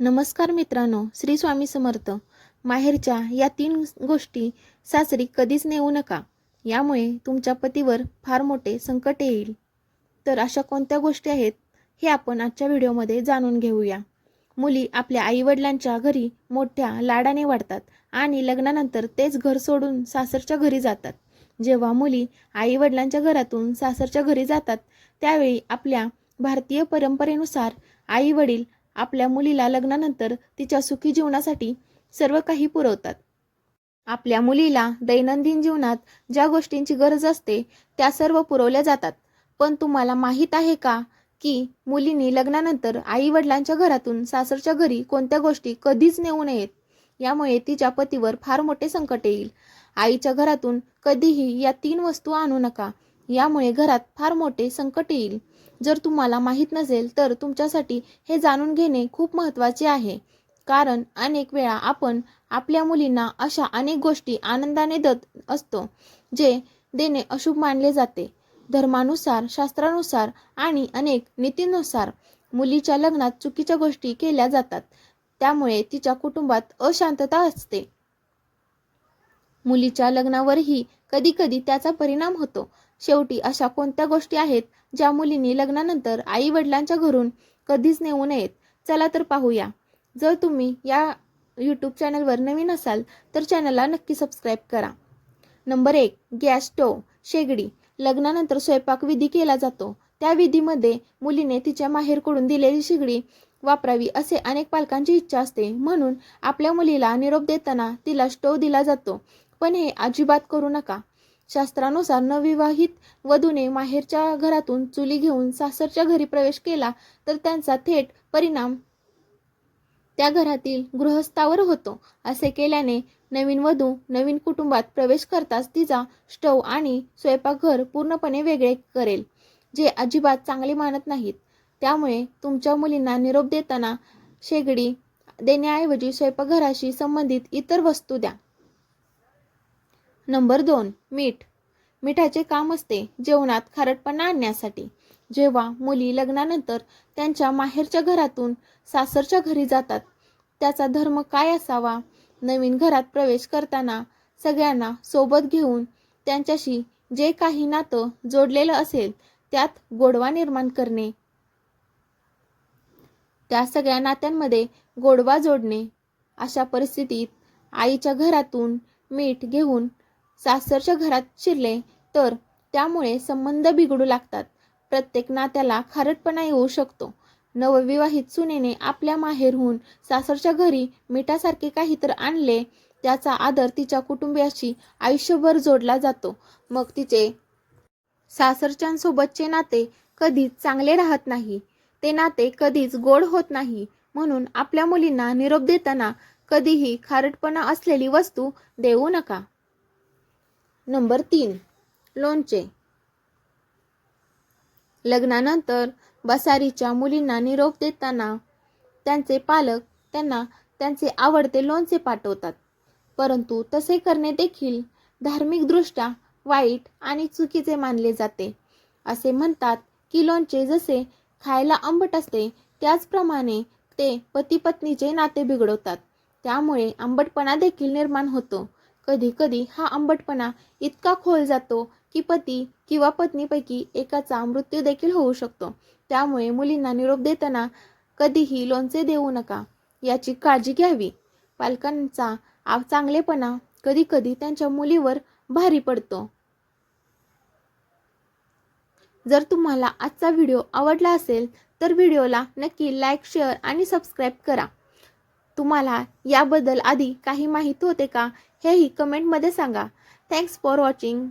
नमस्कार मित्रांनो श्री स्वामी समर्थ. माहेरच्या या तीन गोष्टी सासरी कधीच नेऊ नका. यामुळे तुमच्या पतीवर फार मोठे संकट येईल. तर अशा कोणत्या गोष्टी आहेत हे आपण आजच्या व्हिडिओमध्ये जाणून घेऊया. मुली आपल्या आईवडिलांच्या घरी मोठ्या लाडाने वाढतात आणि लग्नानंतर तेच घर सोडून सासरच्या घरी जातात. जेव्हा मुली आईवडिलांच्या घरातून सासरच्या घरी जातात त्यावेळी आपल्या भारतीय परंपरेनुसार आई वडील आपल्या मुलीला लग्नानंतर तिच्या सुखी जीवनासाठी सर्व काही पुरवतात. आपल्या मुलीला दैनंदिन जीवनात ज्या गोष्टींची गरज असते त्या सर्व पुरवल्या जातात. पण तुम्हाला माहीत आहे का की मुलींनी लग्नानंतर आई वडिलांच्या घरातून सासरच्या घरी कोणत्या गोष्टी कधीच नेऊ नयेत? यामुळे तिच्या पतीवर फार मोठे संकट येईल. आईच्या घरातून कधीही या तीन वस्तू आणू नका. यामुळे घरात फार मोठे संकट येईल. जर तुम्हाला माहीत नसेल तर तुमच्यासाठी हे जाणून घेणे खूप महत्त्वाचे आहे. कारण अनेक वेळा आपण आपल्या मुलींना अशा अनेक गोष्टी आनंदाने देत असतो जे देणे अशुभ मानले जाते. धर्मानुसार शास्त्रानुसार आणि अनेक नीतीनुसार मुलीच्या लग्नात चुकीच्या गोष्टी केल्या जातात. त्यामुळे तिच्या कुटुंबात अशांतता असते. मुलीच्या लग्नावरही कधी कधी त्याचा परिणाम होतो. शेवटी अशा कोणत्या गोष्टी आहेत ज्या मुलींनी लग्नानंतर आई वडिलांच्या घरून कधीच नेऊ नयेत? चला तर पाहूया. जर तुम्ही या यूट्यूब चॅनलवर नवीन असाल तर चॅनलला नक्की सबस्क्राईब करा. नंबर एक गॅस स्टोव शेगडी. लग्नानंतर स्वयंपाक विधी केला जातो. त्या विधीमध्ये मुलीने तिच्या माहेरकडून दिलेली शेगडी वापरावी असे अनेक पालकांची इच्छा असते. म्हणून आपल्या मुलीला निरोप देताना तिला स्टोव दिला जातो. पण हे अजिबात करू नका. शास्त्रानुसार नवविवाहित वधूने माहेरच्या घरातून चुली घेऊन सासरच्या घरी प्रवेश केला तर त्यांचा थेट परिणाम त्या घरातील गृहस्थावर होतो. असे केल्याने नवीन वधू नवीन कुटुंबात प्रवेश करताच तिचा स्टव आणि स्वयंपाकघर पूर्णपणे वेगळे करेल जे अजिबात चांगले मानत नाहीत. त्यामुळे तुमच्या मुलींना निरोप देताना शेगडी देण्याऐवजी स्वयंपाकघराशी संबंधित इतर वस्तू द्या. नंबर दोन मीठ. मिठाचे काम असते जेवणात खारटपणा आणण्यासाठी. जेव्हा मुली लग्नानंतर त्यांच्या माहेरच्या घरातून सासरच्या घरी जातात त्याचा धर्म काय असावा? नवीन घरात प्रवेश करताना सगळ्यांना सोबत घेऊन त्यांच्याशी जे काही नातं जोडलेलं असेल त्यात गोडवा निर्माण करणे. त्या सगळ्या नात्यांमध्ये गोडवा जोडणे. अशा परिस्थितीत आईच्या घरातून मीठ घेऊन सासरच्या घरात शिरले तर त्यामुळे संबंध बिघडू लागतात. प्रत्येक नात्याला खारटपणा येऊ शकतो. नवविवाहित सुनेने आपल्या माहेरहून सासरच्या घरी मिठासारखे काही तर आणले त्याचा आदर तिच्या कुटुंबियाशी आयुष्यभर जोडला जातो. मग तिचे सासरच्यांसोबतचे नाते कधीच चांगले राहत नाही. ते नाते कधीच गोड होत नाही. म्हणून आपल्या मुलींना निरोप देताना कधीही खारटपणा असलेली वस्तू देऊ नका. नंबर तीन लोणचे. लग्नानंतर बसारीच्या मुलींना निरोप देताना त्यांचे पालक त्यांना त्यांचे आवडते लोणचे पाठवतात. परंतु तसे करणे देखील धार्मिकदृष्ट्या वाईट आणि चुकीचे मानले जाते. असे म्हणतात की लोणचे जसे खायला आंबट असते त्याचप्रमाणे ते पती पत्नीचे नाते बिघडवतात. त्यामुळे आंबटपणा देखील निर्माण होतो. कधी कधी हा आंबटपणा इतका खोल जातो की पती किंवा पत्नीपैकी एकाचा मृत्यू देखील होऊ शकतो. त्यामुळे मुलींना निरोप देताना कधीही लोणचे देऊ नका. याची काळजी घ्यावी. पालकांचा चांगलेपणा कधी कधी त्यांच्या मुलीवर भारी पडतो. जर तुम्हाला आजचा व्हिडिओ आवडला असेल तर व्हिडिओला नक्की लाईक शेअर आणि सबस्क्राईब करा. तुम्हाला याबद्दल आधी काही माहिती होते का? हेही कमेंटमध्ये सांगा. Thanks for watching